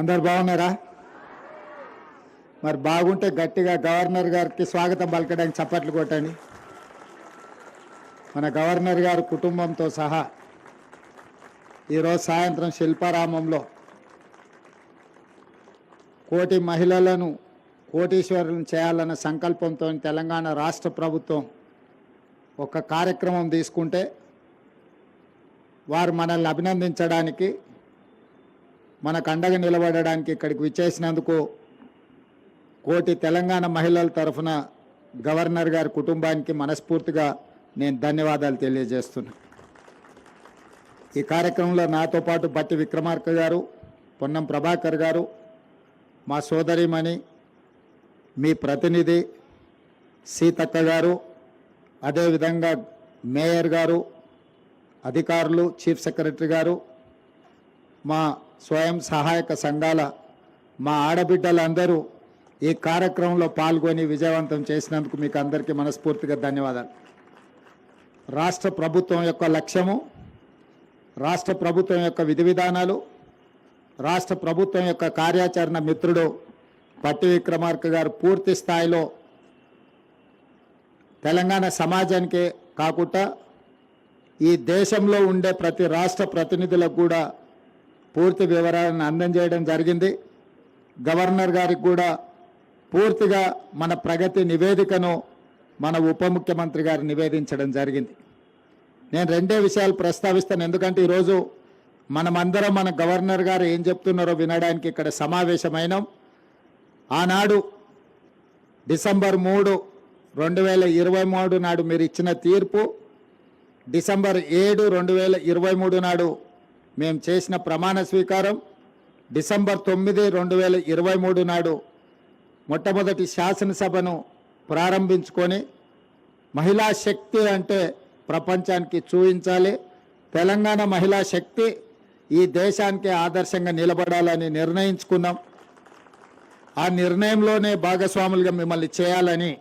అందరు బాగున్నారా? మరి బాగుంటే గట్టిగా గవర్నర్ గారికి స్వాగతం పలకడానికి చప్పట్లు కొట్టండి. మన గవర్నర్ గారు కుటుంబంతో సహా ఈరోజు సాయంత్రం శిల్పారామంలో కోటి మహిళలను కోటీశ్వరులను చేయాలన్న సంకల్పంతో తెలంగాణ రాష్ట్ర ప్రభుత్వం ఒక కార్యక్రమం తీసుకుంటే వారు మనల్ని అభినందించడానికి మనకు అండగా నిలబడడానికి ఇక్కడికి విచ్చేసినందుకు కోటి తెలంగాణ మహిళల తరఫున గవర్నర్ గారి కుటుంబానికి మనస్ఫూర్తిగా నేను ధన్యవాదాలు తెలియజేస్తున్నా. ఈ కార్యక్రమంలో నాతో పాటు బట్టి విక్రమార్క గారు పొన్నం ప్రభాకర్ గారు మా సోదరిమణి మీ ప్రతినిధి సీతక్క గారు అదేవిధంగా మేయర్ గారు అధికారులు చీఫ్ సెక్రటరీ గారు మా స్వయం సహాయక సంఘాల మా ఆడబిడ్డలందరూ ఈ కార్యక్రమంలో పాల్గొని విజయవంతం చేసినందుకు మీకు అందరికీ మనస్ఫూర్తిగా ధన్యవాదాలు. రాష్ట్ర ప్రభుత్వం యొక్క లక్ష్యము రాష్ట్ర ప్రభుత్వం యొక్క విధి విధానాలు రాష్ట్ర ప్రభుత్వం యొక్క కార్యాచరణ మిత్రుడు పట్టి విక్రమార్క గారు పూర్తి స్థాయిలో తెలంగాణ సమాజానికే కాకుండా ఈ దేశంలో ఉండే ప్రతి రాష్ట్ర ప్రతినిధులకు కూడా పూర్తి వివరాలను అందజేయడం జరిగింది. గవర్నర్ గారికి కూడా పూర్తిగా మన ప్రగతి నివేదికను మన ఉప ముఖ్యమంత్రి గారు నివేదించడం జరిగింది. నేను రెండే విషయాలు ప్రస్తావిస్తాను. ఎందుకంటే ఈరోజు మనమందరం మన గవర్నర్ గారు ఏం చెప్తున్నారో వినడానికి ఇక్కడ సమావేశమైనాం. ఆనాడు డిసెంబర్ మూడు రెండు వేల ఇరవై మూడు నాడు మీరు ఇచ్చిన తీర్పు డిసెంబర్ ఏడు రెండు వేల ఇరవై మూడు నాడు మేము చేసిన ప్రమాణ స్వీకారం డిసెంబర్ తొమ్మిది రెండు వేల ఇరవై మూడు నాడు మొట్టమొదటి శాసనసభను ప్రారంభించుకొని మహిళా శక్తి అంటే ప్రపంచానికి చూపించాలి. తెలంగాణ మహిళా శక్తి ఈ దేశానికి ఆదర్శంగా నిలబడాలని నిర్ణయించుకున్నాం. ఆ నిర్ణయంలోనే భాగస్వాములుగా మిమ్మల్ని చేయాలని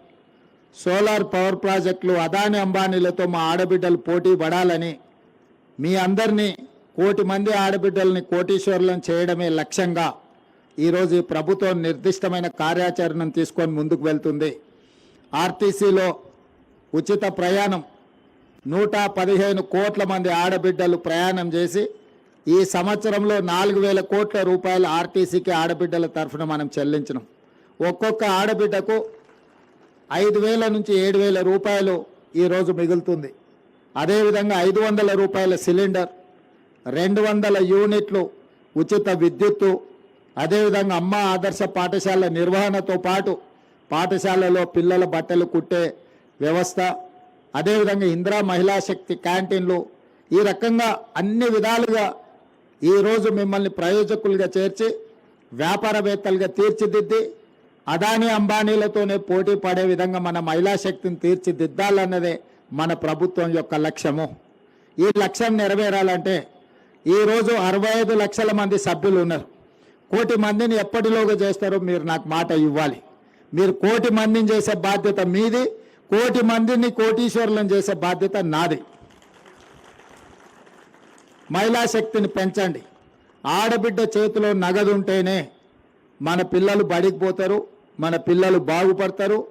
సోలార్ పవర్ ప్రాజెక్టులు అదాని అంబానీలతో మా ఆడబిడ్డలు పోటీ పడాలని మీ అందరినీ కోటి మంది ఆడబిడ్డల్ని కోటీశ్వరులను చేయడమే లక్ష్యంగా ఈరోజు ఈ ప్రభుత్వం నిర్దిష్టమైన కార్యాచరణను తీసుకొని ముందుకు వెళ్తుంది. ఆర్టీసీలో ఉచిత ప్రయాణం నూట పదిహేను కోట్ల మంది ఆడబిడ్డలు ప్రయాణం చేసి ఈ సంవత్సరంలో నాలుగు వేల కోట్ల రూపాయలు ఆర్టీసీకి ఆడబిడ్డల తరఫున మనం చెల్లించినాం. ఒక్కొక్క ఆడబిడ్డకు ఐదు వేల నుంచి ఏడు వేల రూపాయలు ఈరోజు మిగులుతుంది. అదేవిధంగా ఐదు వందల రూపాయల సిలిండర్ రెండు వందల యూనిట్లు ఉచిత విద్యుత్తు అదేవిధంగా అమ్మ ఆదర్శ పాఠశాల నిర్వహణతో పాటు పాఠశాలలో పిల్లల బట్టలు కుట్టే వ్యవస్థ అదేవిధంగా ఇందిరా మహిళా శక్తి క్యాంటీన్లు. ఈ రకంగా అన్ని విధాలుగా ఈరోజు మిమ్మల్ని ప్రయోజకులుగా చేర్చి వ్యాపారవేత్తలుగా తీర్చిదిద్ది అదానీ అంబానీలతోనే పోటీ పడే విధంగా మన మహిళా శక్తిని తీర్చిదిద్దాలన్నదే మన ప్రభుత్వం యొక్క లక్ష్యము. ఈ లక్ష్యం నెరవేరాలంటే ఈరోజు అరవై ఐదు లక్షల మంది సభ్యులు ఉన్నారు. కోటి మందిని ఎప్పటిలోగా చేస్తారో మీరు నాకు మాట ఇవ్వాలి. మీరు కోటి మందిని చేసే బాధ్యత మీది కోటి మందిని కోటీశ్వరులను చేసే బాధ్యత నాది. మహిళా శక్తిని పెంచండి. ఆడబిడ్డ చేతిలో నగదు ఉంటేనే మన పిల్లలు బడికి పోతారు మన పిల్లలు బాగుపడతారు.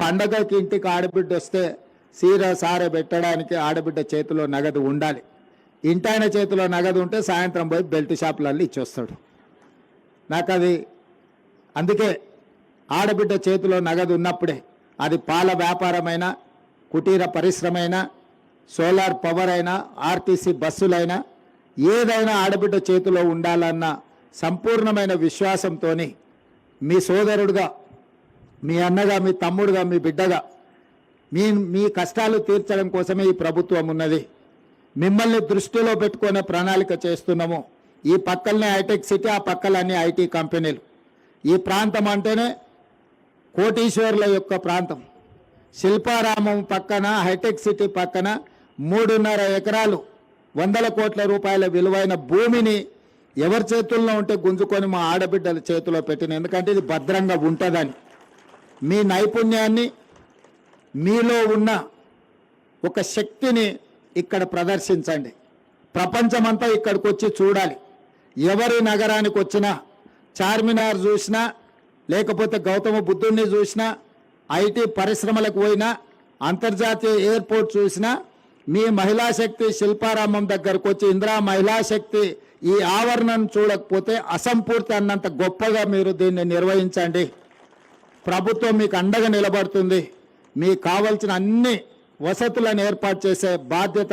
పండగకి ఇంటికి ఆడబిడ్డ వస్తే సీర సార పెట్టడానికి ఆడబిడ్డ చేతిలో నగదు ఉండాలి. ఇంటాయన చేతిలో నగదు ఉంటే సాయంత్రం పోయి బెల్ట్ షాపులలో ఇచ్చొస్తాడు. నాకు అది అందుకే ఆడబిడ్డ చేతిలో నగదు ఉన్నప్పుడే అది పాల వ్యాపారమైనా కుటీర పరిశ్రమైనా సోలార్ పవర్ అయినా ఆర్టీసీ బస్సులైనా ఏదైనా ఆడబిడ్డ చేతిలో ఉండాలన్న సంపూర్ణమైన విశ్వాసంతో మీ సోదరుడుగా మీ అన్నగా మీ తమ్ముడుగా మీ బిడ్డగా మీ మీ కష్టాలు తీర్చడం కోసమే ఈ ప్రభుత్వం ఉన్నది. మిమ్మల్ని దృష్టిలో పెట్టుకునే ప్రణాళిక చేస్తున్నాము. ఈ పక్కలనే హైటెక్ సిటీ ఆ పక్కలన్నీ ఐటీ కంపెనీలు. ఈ ప్రాంతం అంటేనే కోటీశ్వర్ల యొక్క ప్రాంతం. శిల్పారామం పక్కన హైటెక్ సిటీ పక్కన మూడున్నర ఎకరాలు వందల కోట్ల రూపాయల విలువైన భూమిని ఎవరి చేతుల్లో ఉంటే గుంజుకొని మా ఆడబిడ్డల చేతిలో పెట్టిన. ఎందుకంటే ఇది భద్రంగా ఉంటుందని. మీ నైపుణ్యాన్ని మీలో ఉన్న ఒక శక్తిని ఇక్కడ ప్రదర్శించండి. ప్రపంచమంతా ఇక్కడికి వచ్చి చూడాలి. ఎవరి నగరానికి వచ్చినా చార్మినార్ చూసినా లేకపోతే గౌతమ బుద్ధుడిని చూసినా ఐటీ పరిశ్రమలకు పోయినా అంతర్జాతీయ ఎయిర్పోర్ట్ చూసినా మీ మహిళా శక్తి శిల్పారామం దగ్గరకు వచ్చి ఇందిరా మహిళా శక్తి ఈ ఆవరణను చూడకపోతే అసంపూర్తి అన్నంత గొప్పగా మీరు దీన్ని నిర్వహించండి. ప్రభుత్వం మీకు అండగా నిలబడుతుంది. మీకు కావలసిన అన్ని వసతులను ఏర్పాటు చేసే బాధ్యత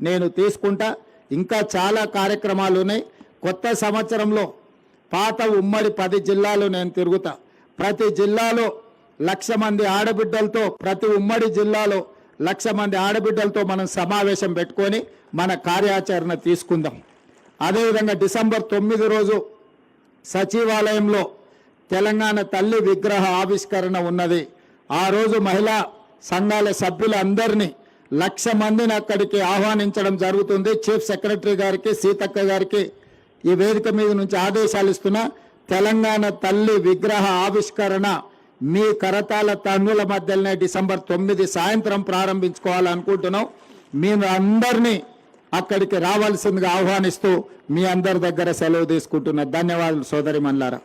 నేను తీసుకుంటా. ఇంకా చాలా కార్యక్రమాలు ఉన్నాయి. కొత్త సంవత్సరంలో పాత ఉమ్మడి పది జిల్లాలు నేను తిరుగుతా. ప్రతి జిల్లాలో లక్ష మంది ఆడబిడ్డలతో ప్రతి ఉమ్మడి జిల్లాలో లక్ష మంది ఆడబిడ్డలతో మనం సమావేశం పెట్టుకొని మన కార్యాచరణ తీసుకుందాం. అదేవిధంగా డిసెంబర్ తొమ్మిది రోజు సచివాలయంలో తెలంగాణ తల్లి విగ్రహ ఆవిష్కరణ ఉన్నది. ఆ రోజు మహిళా సంఘాల సభ్యులందరినీ లక్ష మందిని అక్కడికి ఆహ్వానించడం జరుగుతుంది. చీఫ్ సెక్రటరీ గారికి సీతక్క గారికి ఈ వేదిక మీద నుంచి ఆదేశాలు ఇస్తున్నా తెలంగాణ తల్లి విగ్రహ ఆవిష్కరణ మీ కరతాల తన్నుల మధ్యలోనే డిసెంబర్ తొమ్మిది సాయంత్రం ప్రారంభించుకోవాలనుకుంటున్నాం మేము అందరినీ అక్కడికి రావాల్సిందిగా ఆహ్వానిస్తూ మీ అందరి దగ్గర సెలవు తీసుకుంటున్నా. ధన్యవాదాలు సోదరి మల్లారా.